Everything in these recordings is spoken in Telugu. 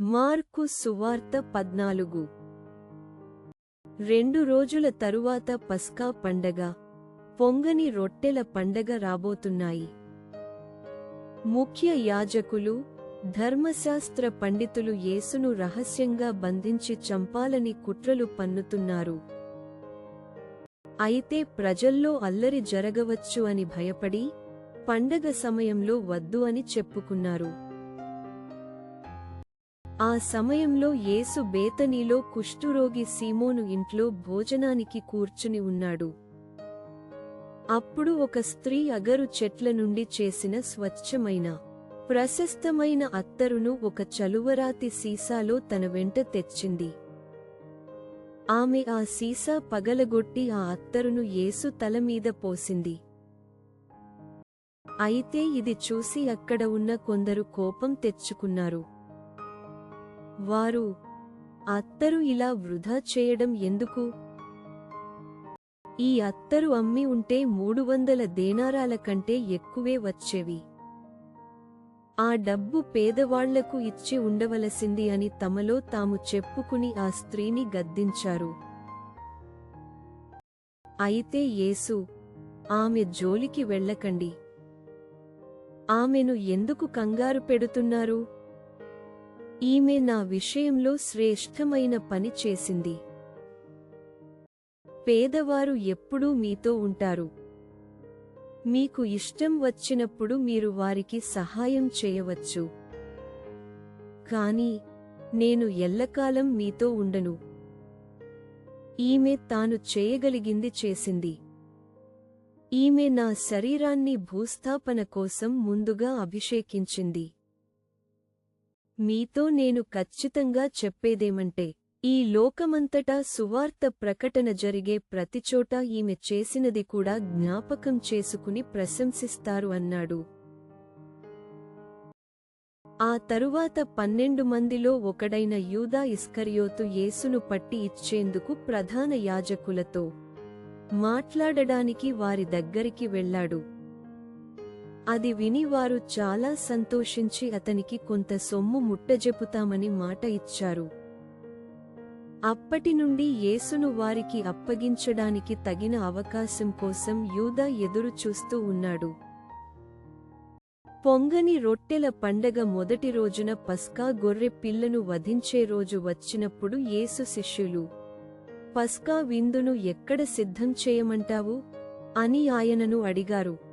మార్కు సువార్త పద్నాలుగు. రెండు రోజుల తరువాత పస్కా పండగ పొంగని రొట్టెల పండగ రాబోతున్నాయి. ముఖ్య యాజకులు ధర్మశాస్త్ర పండితులు యేసును రహస్యంగా బంధించి చంపాలని కుట్రలు పన్నుతున్నారు. అయితే ప్రజల్లో అల్లరి జరగవచ్చు అని భయపడి పండగ సమయంలో వద్దు అని చెప్పుకున్నారు. ఆ సమయంలో యేసు బేతనీలో కుష్ఠురోగి సీమోను ఇంట్లో భోజనానికి కూర్చుని ఉన్నాడు. అప్పుడు ఒక స్త్రీ అగరు చెట్ల నుండి చేసిన స్వచ్ఛమైన ప్రశస్తమైన అత్తరును ఒక చలువరాతి సీసాలో తన వెంట తెచ్చింది. ఆమె ఆ సీసా పగలగొట్టి ఆ అత్తరును యేసు తలమీద పోసింది. అయితే ఇది చూసి అక్కడ ఉన్న కొందరు కోపం తెచ్చుకున్నారు. వారు అత్తరు ఇలా వృధా చేయడం ఎందుకు? ఈ అత్తరు అమ్మి ఉంటే మూడు వందల దేనారాల కంటే ఎక్కువే వచ్చేవి. ఆ డబ్బు పేదవాళ్ళకు ఇచ్చి ఉండవలసింది అని తమలో తాము చెప్పుకుని ఆ స్త్రీని గద్దించారు. అయితే యేసు ఆమె జోలికి వెళ్ళకండి. ఆమెను ఎందుకు కంగారు పెడుతున్నారు? ఈమె నా విషయంలో శ్రేష్టమైన పని చేసింది. పేదవారు ఎప్పుడూ మీతో ఉంటారు. మీకు ఇష్టం వచ్చినప్పుడు మీరు వారికి సహాయం చేయవచ్చు. కాని నేను ఎల్లకాలం మీతో ఉండను. ఈమె తాను చేయగలిగింది చేసింది. ఈమె నా శరీరాన్ని భూస్థాపన కోసం ముందుగా అభిషేకించింది. మీతో నేను ఖచ్చితంగా చెప్పేదేమంటే ఈ లోకమంతటా సువార్త ప్రకటన జరిగే ప్రతిచోటా ఈమె చేసినది కూడా జ్ఞాపకం చేసుకుని ప్రశంసిస్తారు అన్నాడు. ఆ తరువాత పన్నెండు మందిలో ఒకడైన యూదా ఇస్కరియోతు యేసును పట్టి ఇచ్చేందుకు ప్రధాన యాజకులతో మాట్లాడడానికి వారి దగ్గరికి వెళ్ళాడు. అది విని వారు చాలా సంతోషించి అతనికి కొంత సొమ్ము ముట్టజెపుతామని మాట ఇచ్చారు. అప్పటి నుండి యేసును వారికి అప్పగించడానికి తగిన అవకాశం కోసం యూదా ఎదురు చూస్తూ ఉన్నాడు. పొంగని రొట్టెల పండగ మొదటి రోజున పస్కా గొర్రె పిల్లను వధించే రోజు వచ్చినప్పుడు యేసు శిష్యులు పస్కా విందును ఎక్కడ సిద్ధం చేయమంటావు? అని ఆయనను అడిగారు.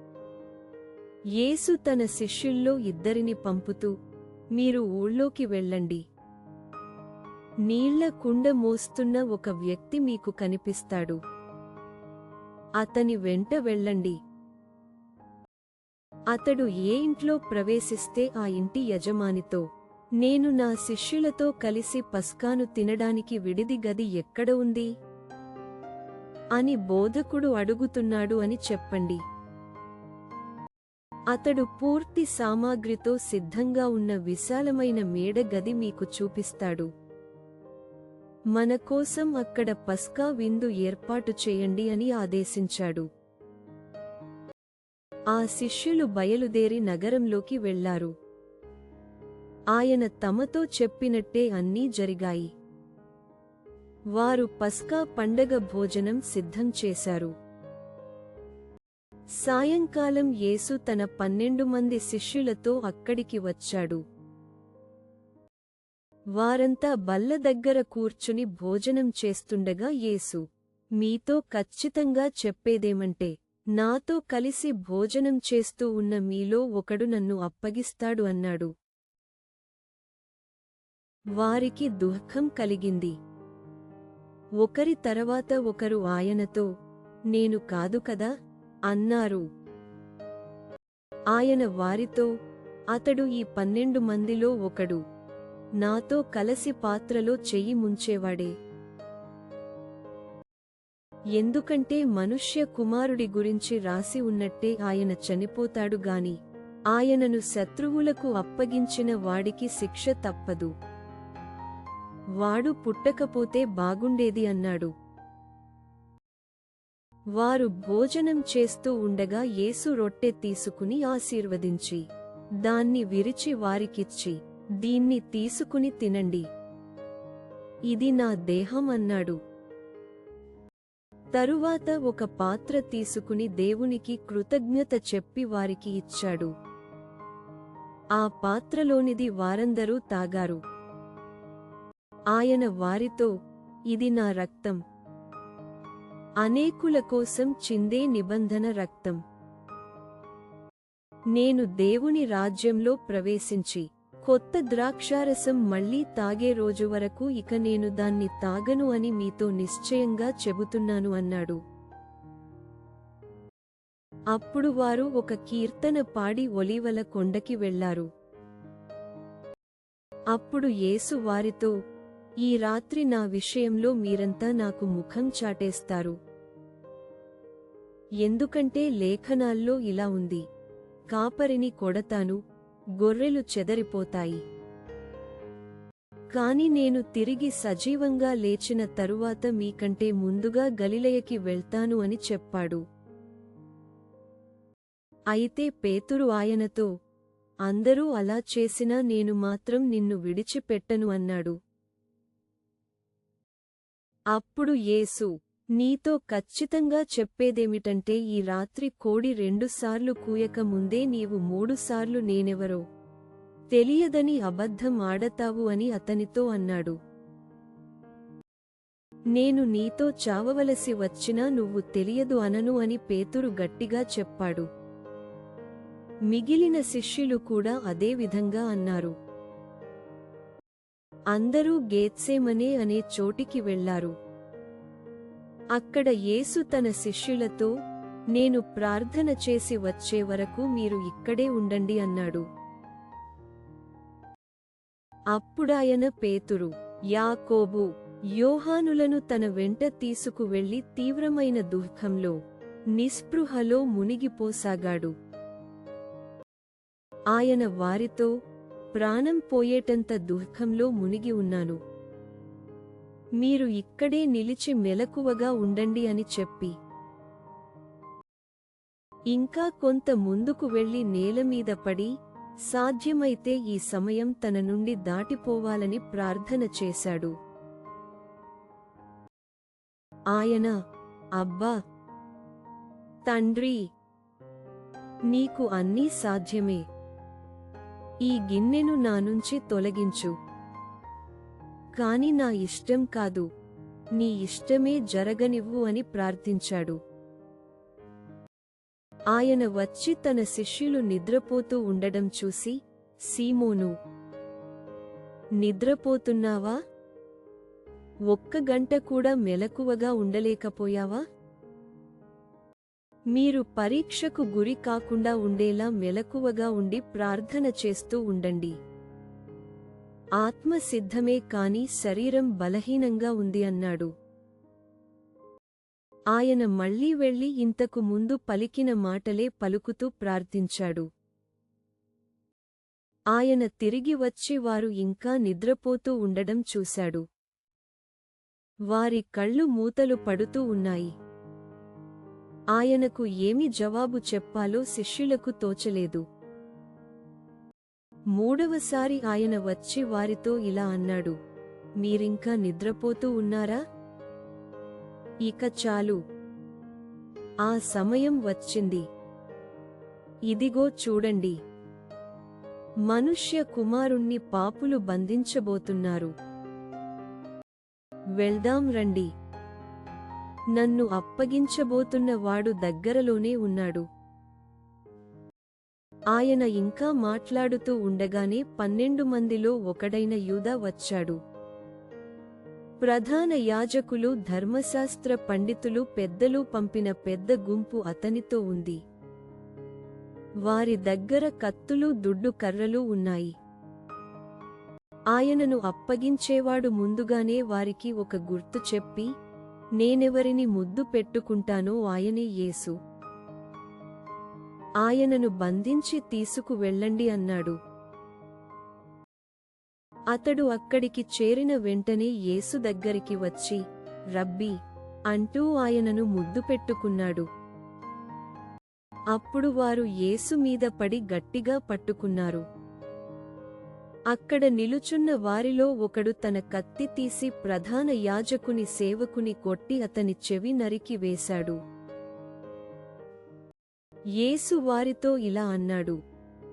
యేసు తన శిష్యుల్లో ఇద్దరిని పంపుతూ మీరు ఊళ్ళోకి వెళ్ళండి. నీళ్ళ కుండ మోస్తున్న ఒక వ్యక్తి మీకు కనిపిస్తాడు. అతని వెంట వెళ్ళండి. అతడు ఏ ఇంట్లో ప్రవేశిస్తే ఆ ఇంటి యజమానితో నేను నా శిష్యులతో కలిసి పస్కాను తినడానికి విడిది గది ఎక్కడ ఉంది? అని బోధకుడు అడుగుతున్నాడు అని చెప్పండి. అతడు పూర్తి సామాగ్రితో సిద్ధంగా ఉన్న విశాలమైన మేడ గది మీకు చూపిస్తాడు. మన కోసం అక్కడ పస్కా విందు ఏర్పాటు చేయండి అని ఆదేశించాడు. ఆ శిష్యులు బయలుదేరి నగరంలోకి వెళ్ళారు. ఆయన తమతో చెప్పినట్టే అన్నీ జరిగాయి. వారు పస్కా పండగ భోజనం సిద్ధం చేశారు. సాయంకాలం యేసు తన పన్నెండు మంది శిష్యులతో అక్కడికి వచ్చాడు. వారంతా బల్ల దగ్గర కూర్చుని భోజనం చేస్తుండగా యేసు మీతో ఖచ్చితంగా చెప్పేదేమంటే నాతో కలిసి భోజనం చేస్తూ ఉన్న మీలో ఒకడు నన్ను అప్పగిస్తాడు అన్నాడు. వారికి దుఃఖం కలిగింది. ఒకరి తర్వాత ఒకరు ఆయనతో నేను కాదు కదా అన్నారు. ఆయన వారితో అతడు ఈ పన్నెండు మందిలో ఒకడు. నాతో కలసి పాత్రలో చెయ్యి ముంచేవాడే. ఎందుకంటే మనుష్య కుమారుడి గురించి రాసి ఉన్నట్టే ఆయన చనిపోతాడు గాని ఆయనను శత్రువులకు అప్పగించిన వాడికి శిక్ష తప్పదు. వాడు పుట్టకపోతే బాగుండేది అన్నాడు. వారు భోజనం చేస్తూ ఉండగా యేసు రొట్టె తీసుకుని ఆశీర్వదించి దాన్ని విరిచి వారికిచ్చి దీన్ని తీసుకుని తినండి. ఇది నా దేహం అన్నాడు. తరువాత ఒక పాత్ర తీసుకుని దేవునికి కృతజ్ఞత చెప్పి వారికి ఇచ్చాడు. ఆ పాత్రలోనిది వారందరూ తాగారు. ఆయన వారితో ఇది నా రక్తం. అనేకుల కోసం చిందే నిబంధన రక్తం. నేను దేవుని రాజ్యంలో ప్రవేశించి కొత్త ద్రాక్షారసం మళ్ళీ తాగే రోజు వరకు ఇక నేను దాన్ని తాగను అని మీతో నిశ్చయంగా చెబుతున్నాను అన్నాడు. అప్పుడు వారు ఒక కీర్తన పాడి ఒలీవల కొండకి వెళ్ళారు అప్పుడు యేసు వారితో ఈ రాత్రి నా విషయంలో మీరంతా నాకు ముఖం చాటేస్తారు. ఎందుకంటే లేఖనాల్లో ఇలా ఉంది. కాపరిని కొడతాను గొర్రెలు చెదరిపోతాయి. కాని నేను తిరిగి సజీవంగా లేచిన తరువాత మీకంటే ముందుగా గలిలయకి వెళ్తాను అని చెప్పాడు. అయితే పేతురు ఆయనతో అందరూ అలా చేసినా నేను మాత్రం నిన్ను విడిచిపెట్టను అన్నాడు. అప్పుడు యేసు నీతో ఖచ్చితంగా చెప్పేదేమిటంటే ఈ రాత్రి కోడి రెండుసార్లు కూయక ముందే నీవు మూడుసార్లు నేనెవరో తెలియదని అబద్ధం ఆడతావు అని అతనితో అన్నాడు. నేను నీతో చావవలసి వచ్చినా నువ్వు తెలియదు అనను అని పేతురు గట్టిగా చెప్పాడు. మిగిలిన శిష్యులు కూడా అదే విధంగా అన్నారు. అందరూ గేత్సేమనే అనే చోటికి వెళ్ళారు అక్కడ యేసు తన శిష్యులతో నేను ప్రార్థన చేసి వచ్చే వరకు మీరు ఇక్కడే ఉండండి అన్నాడు. అప్పుడాయన పేతురు యాకోబు యోహానులను తన వెంట తీసుకువెళ్ళి తీవ్రమైన దుఃఖంలో నిస్పృహలో మునిగిపోసాగాడు. ఆయన వారితో ప్రాణం పోయేటంత దుఃఖంలో మునిగి ఉన్నాను. మీరు ఇక్కడే నిలిచి మెలకువగా ఉండండి అని చెప్పి. ఇంకా కొంత ముందుకు వెళ్ళి నేలమీద పడి సాధ్యమైతే ఈ సమయం తన నుండి దాటిపోవాలని ప్రార్థన చేశాడు. ఆయన అబ్బా! తండ్రి! నీకు అన్నీ సాధ్యమే. ఈ గిన్నెను నా నుంచి తొలగించు. కాని నా ఇష్టం కాదు. నీ ఇష్టమే జరగనివ్వు అని ప్రార్థించాడు. ఆయన వచ్చి తన శిష్యులు నిద్రపోతూ ఉండడం చూసి సీమోను! నిద్రపోతున్నావా? ఒక్క గంట కూడా మెలకువగా ఉండలేకపోయావా? మీరు పరీక్షకు గురి కాకుండా ఉండేలా మెలకువగా ఉండి ప్రార్థన చేస్తూ ఉండండి. ఆత్మ సిద్ధమే కాని శరీరం బలహీనంగా ఉంది అన్నాడు. ఆయన మళ్ళీ వెళ్ళి ఇంతకు ముందు పలికిన మాటలే పలుకుతూ ప్రార్థించాడు. ఆయన తిరిగి వచ్చి వారు ఇంకా నిద్రపోతూ ఉండడం చూశాడు. వారి కళ్ళు మూతలు పడుతూ ఉన్నాయి. ఆయనకు ఏమి జవాబు చెప్పాలో శిష్యులకు తోచలేదు. మూడవసారి ఆయన వచ్చి వారితో ఇలా అన్నాడు మీరింకా నిద్రపోతూ ఉన్నారా? ఇక చాలు. ఆ సమయం వచ్చింది. ఇదిగో చూడండి. మనుష్య కుమారుణ్ణి పాపులు బంధించబోతున్నారు. వెళ్దాం రండి. నన్ను అప్పగించబోతున్న వాడు దగ్గరలోనే ఉన్నాడు. ఆయన ఇంకా మాట్లాడుతూ ఉండగానే పన్నెండు మందిలో ఒకడైన యూదా వచ్చాడు. ప్రధాన యాజకులు ధర్మశాస్త్ర పండితులు పెద్దలు పంపిన పెద్ద గుంపు అతనితో ఉంది. వారి దగ్గర కత్తులు దుడ్డు కర్రలు ఉన్నాయి. ఆయనను అప్పగించేవాడు ముందుగానే వారికి ఒక గుర్తు చెప్పి నేనెవరిని ముద్దు పెట్టుకుంటానో ఆయనే యేసు. ఆయనను బంధించి తీసుకు వెళ్ళండి అన్నాడు. అతడు అక్కడికి చేరిన వెంటనే యేసు దగ్గరికి వచ్చి రబ్బీ అంటూ ఆయనను ముద్దు పెట్టుకున్నాడు. అప్పుడు వారు యేసు మీద పడి గట్టిగా పట్టుకున్నారు. అక్కడ నిలుచున్న వారిలో ఒకడు తన కత్తి తీసి ప్రధాన యాజకుని సేవకుని కొట్టి అతని చెవి నరికి వేశాడు. యేసు వారితో ఇలా అన్నాడు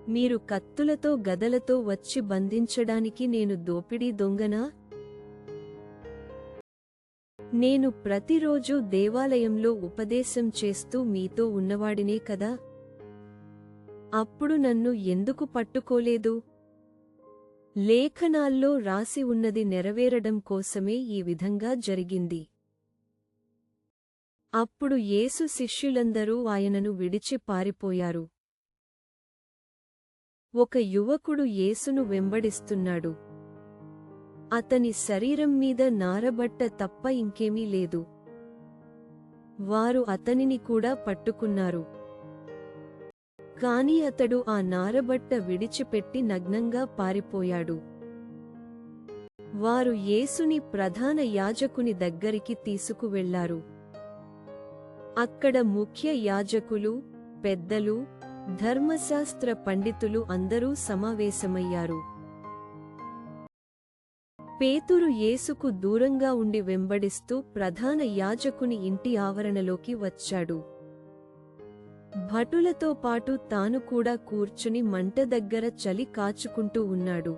మీరు కత్తులతో గదలతో వచ్చి బంధించడానికి నేను దోపిడీ దొంగనా? నేను ప్రతిరోజు దేవాలయంలో ఉపదేశం చేస్తూ మీతో ఉన్నవాడినే కదా? అప్పుడు నన్ను ఎందుకు పట్టుకోలేదు? లేఖనాల్లో రాసి ఉన్నది నెరవేరడం కోసమే ఈ విధంగా జరిగింది. అప్పుడు యేసు శిష్యులందరూ ఆయనను విడిచి పారిపోయారు. ఒక యువకుడు యేసును వెంబడిస్తున్నాడు. అతని శరీరం మీద నారబట్ట తప్ప ఇంకేమీ లేదు. వారు అతనిని కూడా పట్టుకున్నారు. కాని అతడు ఆ నారబట్ట విడిచిపెట్టి నగ్నంగా పారిపోయాడు. వారు యేసుని ప్రధాన యాజకుని దగ్గరికి తీసుకువెళ్ళారు. అక్కడ ముఖ్య యాజకులు పెద్దలు ధర్మశాస్త్ర పండితులు అందరూ సమావేశమయ్యారు. పేతురు యేసుకు దూరంగా ఉండి వెంబడిస్తూ ప్రధాన యాజకుని ఇంటి ఆవరణలోకి వచ్చాడు. భటులతో పాటు తాను కూడా కూర్చుని మంట దగ్గర చలి కాచుకుంటూ ఉన్నాడు.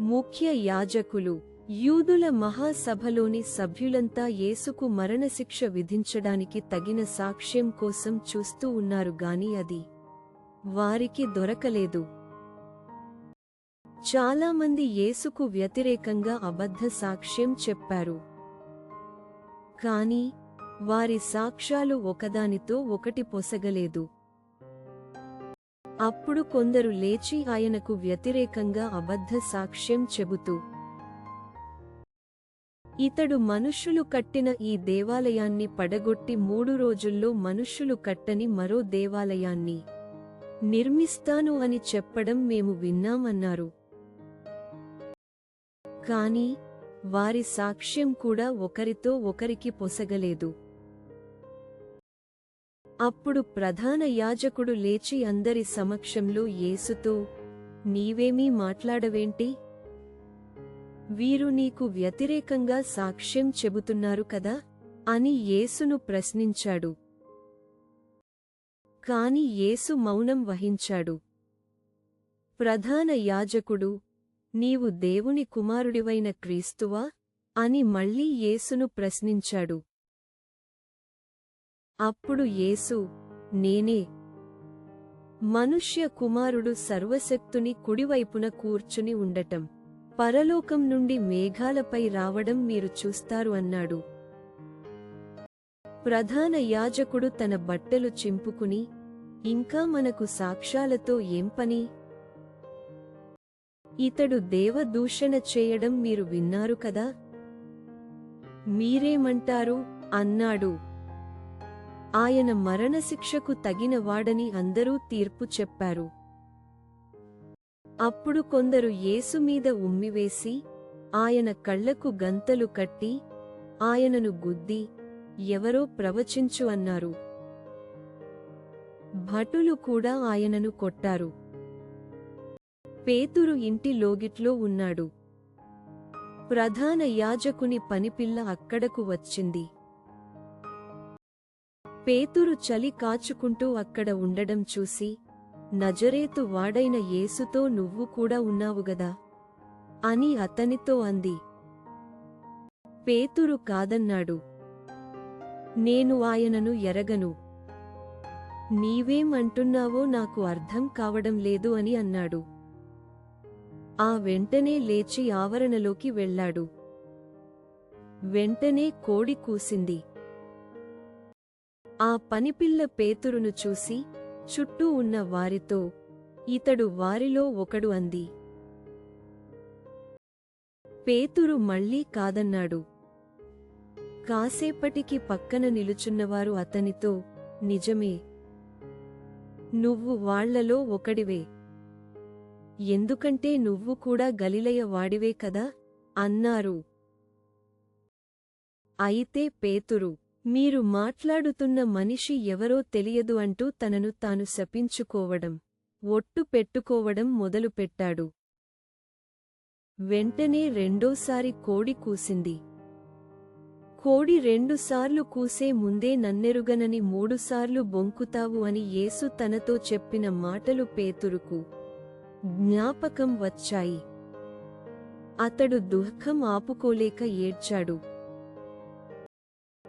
ముఖ్య యాజకులు యూదుల మహాసభలోని సభ్యులంతా యేసుకు మరణశిక్ష విధించడానికి తగిన సాక్ష్యం కోసం చూస్తూ ఉన్నారు గాని అది వారికి దొరకలేదు. చాలామంది యేసుకు వ్యతిరేకంగా అబద్ధ సాక్ష్యం చెప్పారు. కానీ వారి సాక్ష్యాలు ఒకదానితో ఒకటి పొసగలేదు. అప్పుడు కొందరు లేచి ఆయనకు వ్యతిరేకంగా అబద్ధ సాక్ష్యం చెబుతూ ఇతడు మనుష్యులు కట్టిన ఈ దేవాలయాన్ని పడగొట్టి మూడు రోజుల్లో మనుష్యులు కట్టని మరో దేవాలయాన్ని నిర్మిస్తాను అని చెప్పడం మేము విన్నామన్నారు. కాని వారి సాక్ష్యం కూడా ఒకరితో ఒకరికి పొసగలేదు. అప్పుడు ప్రధాన యాజకుడు లేచి అందరి సమక్షంలో యేసుతో నీవేమీ మాట్లాడవేంటి? వీరు నీకు వ్యతిరేకంగా సాక్ష్యం చెబుతున్నారు కదా? అని యేసును ప్రశ్నించాడు. కాని యేసు మౌనం వహించాడు. ప్రధాన యాజకుడు నీవు దేవుని కుమారుడివైన క్రీస్తువా? అని మళ్ళీ యేసును ప్రశ్నించాడు. అప్పుడు యేసు నేనే. మనుష్య కుమారుడు సర్వశక్తుని కుడివైపున కూర్చుని ఉండటం. పరలోకం నుండి మేఘాలపై రావడం మీరు చూస్తారు అన్నాడు. ప్రధాన యాజకుడు తన బట్టలు చింపుకుని ఇంకా మనకు సాక్ష్యాలతో ఏం పని? ఇతడు దేవదూషణ చేయడం మీరు విన్నారు కదా? మీరేమంటారు? అన్నాడు. ఆయన మరణశిక్షకు తగినవాడని అందరూ తీర్పు చెప్పారు. అప్పుడు కొందరు యేసు మీద ఉమ్మివేసి ఆయన కళ్ళకు గంతలు కట్టి ఆయనను గుద్ది ఎవరో ప్రవచించు అన్నారు. భటులు కూడా ఆయనను కొట్టారు. పేతురు ఇంటి లోగిట్లో ఉన్నాడు. ప్రధాన యాజకుని పనిపిల్ల అక్కడకు వచ్చింది. పేతురు చలి కాచుకుంటూ అక్కడ ఉండడం చూసి నజరేతు వాడైన యేసుతో నువ్వు కూడా ఉన్నావుగదా అని అతనితో అంది. పేతురు కాదన్నాడు. నేను ఆయనను ఎరగను. నీవేమంటున్నావో నాకు అర్థం కావడం లేదు అని అన్నాడు. ఆ వెంటనే లేచి ఆవరణలోకి వెళ్ళాడు. వెంటనే కోడి కూసింది. ఆ పనిపిల్ల పేతురును చూసి చుట్టూ ఉన్న వారితో ఇతడు వారిలో ఒకడు అంది. పేతురు మళ్ళీ కాదన్నాడు. కాసేపటికి పక్కన నిలుచున్నవారు అతనితో నిజమే. నువ్వు వాళ్ళలో ఒకడివే. ఎందుకంటే నువ్వు కూడా గలిలయ వాడివే కదా? అన్నారు. అయితే పేతురు మీరు మాట్లాడుతున్న మనిషి ఎవరో తెలియదు అంటూ తనను తాను శపించుకోవడం ఒట్టు పెట్టుకోవడం మొదలుపెట్టాడు. వెంటనే రెండోసారి కోడి కూసింది. కోడి రెండుసార్లు కూసే ముందే నన్నెరుగనని మూడుసార్లు బొంకుతావు అని యేసు తనతో చెప్పిన మాటలు పేతురుకు జ్ఞాపకం వచ్చాయి. అతడు దుఃఖం ఆపుకోలేక ఏడ్చాడు.